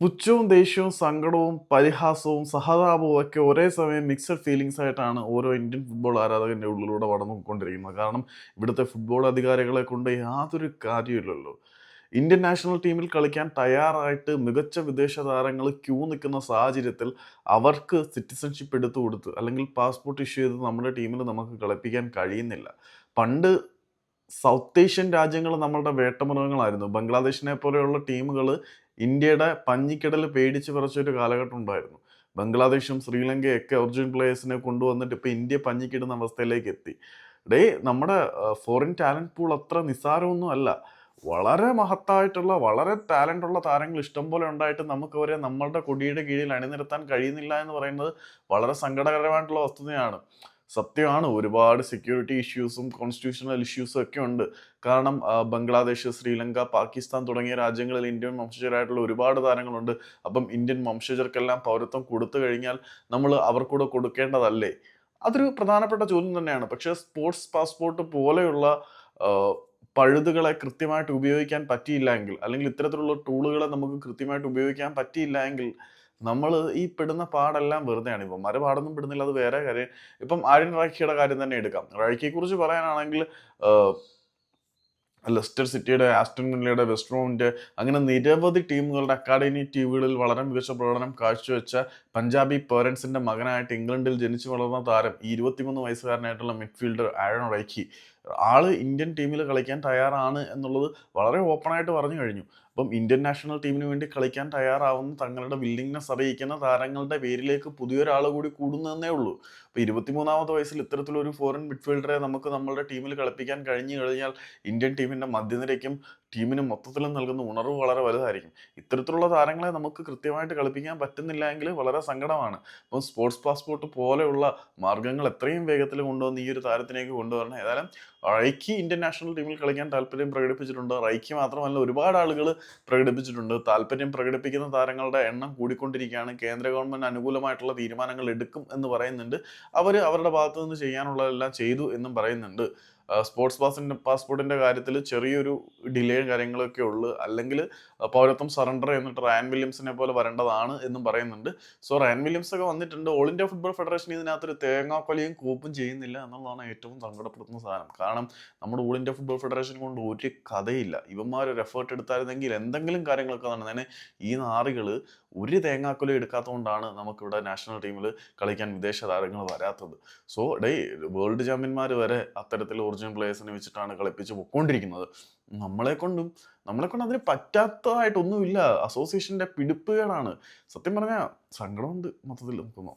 പുച്ഛവും ദേഷ്യവും സങ്കടവും പരിഹാസവും സഹതാപവും ഒക്കെ ഒരേ സമയം മിക്സഡ് ഫീലിങ്സ് ആയിട്ടാണ് ഓരോ ഇന്ത്യൻ ഫുട്ബോൾ ആരാധകന്റെ ഉള്ളിലൂടെ കടന്നുകൊണ്ടിരിക്കുന്നത് കാരണം ഇവിടുത്തെ ഫുട്ബോൾ അധികാരികളെ കൊണ്ട് യാതൊരു കാര്യമില്ലല്ലോ ഇന്ത്യൻ നാഷണൽ ടീമിൽ കളിക്കാൻ തയ്യാറായിട്ട് മികച്ച വിദേശ താരങ്ങൾ ക്യൂ നിൽക്കുന്ന സാഹചര്യത്തിൽ അവർക്ക് സിറ്റിസൺഷിപ്പ് എടുത്തു കൊടുത്ത് അല്ലെങ്കിൽ പാസ്പോർട്ട് ഇഷ്യൂ ചെയ്ത് നമ്മുടെ ടീമിൽ നമുക്ക് കളിപ്പിക്കാൻ കഴിയുന്നില്ല. പണ്ട് സൗത്ത് ഏഷ്യൻ രാജ്യങ്ങൾ നമ്മളുടെ വേട്ടമൃഗങ്ങളായിരുന്നു. ബംഗ്ലാദേശിനെ പോലെയുള്ള ടീമുകൾ ഇന്ത്യയുടെ പഞ്ഞിക്കിടൽ പേടിച്ച് പറിച്ചൊരു കാലഘട്ടം ഉണ്ടായിരുന്നു. ബംഗ്ലാദേശും ശ്രീലങ്കയൊക്കെ ഒറിജിൻ പ്ലേയേഴ്സിനെ കൊണ്ടുവന്നിട്ട് ഇപ്പോൾ ഇന്ത്യ പഞ്ഞിക്കിടുന്ന അവസ്ഥയിലേക്ക് എത്തി. ഡേ നമ്മുടെ ഫോറിൻ ടാലന്റ് പൂൾ അത്ര നിസ്സാരമൊന്നും അല്ല. വളരെ മഹത്തായിട്ടുള്ള വളരെ ടാലന്റ് ഉള്ള താരങ്ങൾ ഇഷ്ടം പോലെ ഉണ്ടായിട്ട് നമുക്ക് അവരെ നമ്മളുടെ കൊടിയുടെ കീഴിൽ അണിനിരത്താൻ കഴിയുന്നില്ല എന്ന് പറയുന്നത് വളരെ സങ്കടകരമായിട്ടുള്ള വസ്തുതയാണ്. സത്യമാണ് ഒരുപാട് സെക്യൂരിറ്റി ഇഷ്യൂസും കോൺസ്റ്റിറ്റ്യൂഷണൽ ഇഷ്യൂസും ഒക്കെ ഉണ്ട്. കാരണം ബംഗ്ലാദേശ് ശ്രീലങ്ക പാകിസ്ഥാൻ തുടങ്ങിയ രാജ്യങ്ങളിൽ ഇന്ത്യൻ വംശജരായിട്ടുള്ള ഒരുപാട് താരങ്ങളുണ്ട്. അപ്പം ഇന്ത്യൻ വംശജർക്കെല്ലാം പൗരത്വം കൊടുത്തു കഴിഞ്ഞാൽ നമ്മൾ അവർക്കൂടെ കൊടുക്കേണ്ടതല്ലേ? അതൊരു പ്രധാനപ്പെട്ട ചോദ്യം തന്നെയാണ്. പക്ഷേ സ്പോർട്സ് പാസ്പോർട്ട് പോലെയുള്ള പഴുതുകളെ കൃത്യമായിട്ട് ഉപയോഗിക്കാൻ പറ്റിയില്ല എങ്കിൽ അല്ലെങ്കിൽ ഇത്തരത്തിലുള്ള ടൂളുകളെ നമുക്ക് കൃത്യമായിട്ട് ഉപയോഗിക്കാൻ പറ്റിയില്ല എങ്കിൽ നമ്മൾ ഈ പെടുന്ന പാടെല്ലാം വെറുതെയാണ്. ഇപ്പം മര പാടൊന്നും പെടുന്നില്ല അത് വേറെ കാര്യം. ഇപ്പം ആര്യൻ റാഖിയുടെ കാര്യം തന്നെ എടുക്കാം. റാഖിയെ കുറിച്ച് പറയാനാണെങ്കിൽ ലെസ്റ്റർ സിറ്റിയുടെ ആസ്റ്റൺ മില്ലയുടെ വെസ്റ്റ് അങ്ങനെ നിരവധി ടീമുകളുടെ അക്കാഡമി ടീമുകളിൽ വളരെ മികച്ച പ്രകടനം കാഴ്ചവെച്ച പഞ്ചാബി പേരൻസിന്റെ മകനായിട്ട് ഇംഗ്ലണ്ടിൽ ജനിച്ചു വളർന്ന താരം ഈ ഇരുപത്തിമൂന്ന് വയസ്സുകാരനായിട്ടുള്ള മിഡ്ഫീൽഡർ ആഴൺ റൈക്കി ആൾ ഇന്ത്യൻ ടീമിൽ കളിക്കാൻ തയ്യാറാണ് എന്നുള്ളത് വളരെ ഓപ്പണായിട്ട് പറഞ്ഞു കഴിഞ്ഞു. അപ്പം ഇന്ത്യൻ നാഷണൽ ടീമിന് വേണ്ടി കളിക്കാൻ തയ്യാറാവുന്ന തങ്ങളുടെ വില്ലിങ്നെസ് അറിയിക്കുന്ന താരങ്ങളുടെ പേരിലേക്ക് പുതിയൊരാൾ കൂടി കൂടുന്നതന്നേ ഉള്ളൂ. അപ്പോൾ ഇരുപത്തിമൂന്നാമത്തെ വയസ്സിൽ ഇത്തരത്തിലൊരു ഫോറിൻ മിഡ്ഫീൽഡറെ നമുക്ക് നമ്മളുടെ ടീമിൽ കളിപ്പിക്കാൻ കഴിഞ്ഞു കഴിഞ്ഞാൽ ഇന്ത്യൻ ടീമിന്റെ മധ്യനിരയ്ക്കും ടീമിന് മൊത്തത്തിലും നൽകുന്ന ഉണർവ് വളരെ വലുതായിരിക്കും. ഇത്തരത്തിലുള്ള താരങ്ങളെ നമുക്ക് കൃത്യമായിട്ട് കളിപ്പിക്കാൻ പറ്റുന്നില്ല എങ്കിൽ വളരെ സങ്കടമാണ്. അപ്പം സ്പോർട്സ് പാസ്പോർട്ട് പോലെയുള്ള മാർഗങ്ങൾ എത്രയും വേഗത്തിൽ കൊണ്ടുവന്ന് ഈ ഒരു താരത്തിലേക്ക് കൊണ്ടുവരണം. ഏതായാലും റൈക്കി ഇന്ത്യൻ നാഷണൽ ടീമിൽ കളിക്കാൻ താല്പര്യം പ്രകടിപ്പിച്ചിട്ടുണ്ട്. റൈക്കി മാത്രമല്ല ഒരുപാട് ആളുകൾ പ്രകടിപ്പിച്ചിട്ടുണ്ട്. താല്പര്യം പ്രകടിപ്പിക്കുന്ന താരങ്ങളുടെ എണ്ണം കൂടിക്കൊണ്ടിരിക്കുകയാണ്. കേന്ദ്ര ഗവൺമെന്റ് അനുകൂലമായിട്ടുള്ള തീരുമാനങ്ങൾ എടുക്കും എന്ന് പറയുന്നുണ്ട്. അവർ അവരുടെ ഭാഗത്തു നിന്ന് ചെയ്യാനുള്ളതെല്ലാം ചെയ്തു എന്നും പറയുന്നുണ്ട്. സ്പോർട്സ് പാസിന്റെ പാസ്പോർട്ടിന്റെ കാര്യത്തിൽ ചെറിയൊരു ഡിലേ കാര്യങ്ങളൊക്കെ ഉള്ളു. അല്ലെങ്കിൽ പൗരത്വം സറണ്ടർ ചെയ്യുന്നിട്ട് റയാൻ വില്യംസിനെ പോലെ വരേണ്ടതാണ് എന്നും പറയുന്നുണ്ട്. സോ റയാൻ വില്യംസ് ഒക്കെ വന്നിട്ടുണ്ട്. ഓൾ ഇന്ത്യ ഫുട്ബോൾ ഫെഡറേഷൻ ഇതിനകത്തൊരു തേങ്ങാക്കൊലയും കൂപ്പും ചെയ്യുന്നില്ല എന്നുള്ളതാണ് ഏറ്റവും സങ്കടപ്പെടുത്തുന്ന സാധനം. കാരണം നമ്മുടെ ഓൾ ഇന്ത്യ ഫുട്ബോൾ ഫെഡറേഷൻ കൊണ്ട് ഒരു കഥയില്ല. ഇവന്മാർ ഒരു എഫേർട്ട് എടുത്തായിരുന്നെങ്കിൽ എന്തെങ്കിലും കാര്യങ്ങളൊക്കെ നടന്നേനെ. ഈ നാറുകൾ ഒരു തേങ്ങാക്കൊല എടുക്കാത്തതുകൊണ്ടാണ് നമുക്കിവിടെ നാഷണൽ ടീമിൽ കളിക്കാൻ വിദേശ താരങ്ങൾ വരാത്തത്. സോ ഡേ വേൾഡ് ചാമ്പ്യന്മാർ വരെ അത്തരത്തിൽ ഒറിജിനൽ പ്ലേയേഴ്സിനെ വെച്ചിട്ടാണ് കളിപ്പിച്ച് പൊക്കോണ്ടിരിക്കുന്നത്. നമ്മളെ കൊണ്ടും നമ്മളെ കൊണ്ട് അതിന് പറ്റാത്തതായിട്ടൊന്നുമില്ല. അസോസിയേഷന്റെ പിടിപ്പുകേടാണ് സത്യം പറഞ്ഞാൽ സങ്കടമുണ്ട് മൊത്തത്തിൽ നോക്കുമ്പോൾ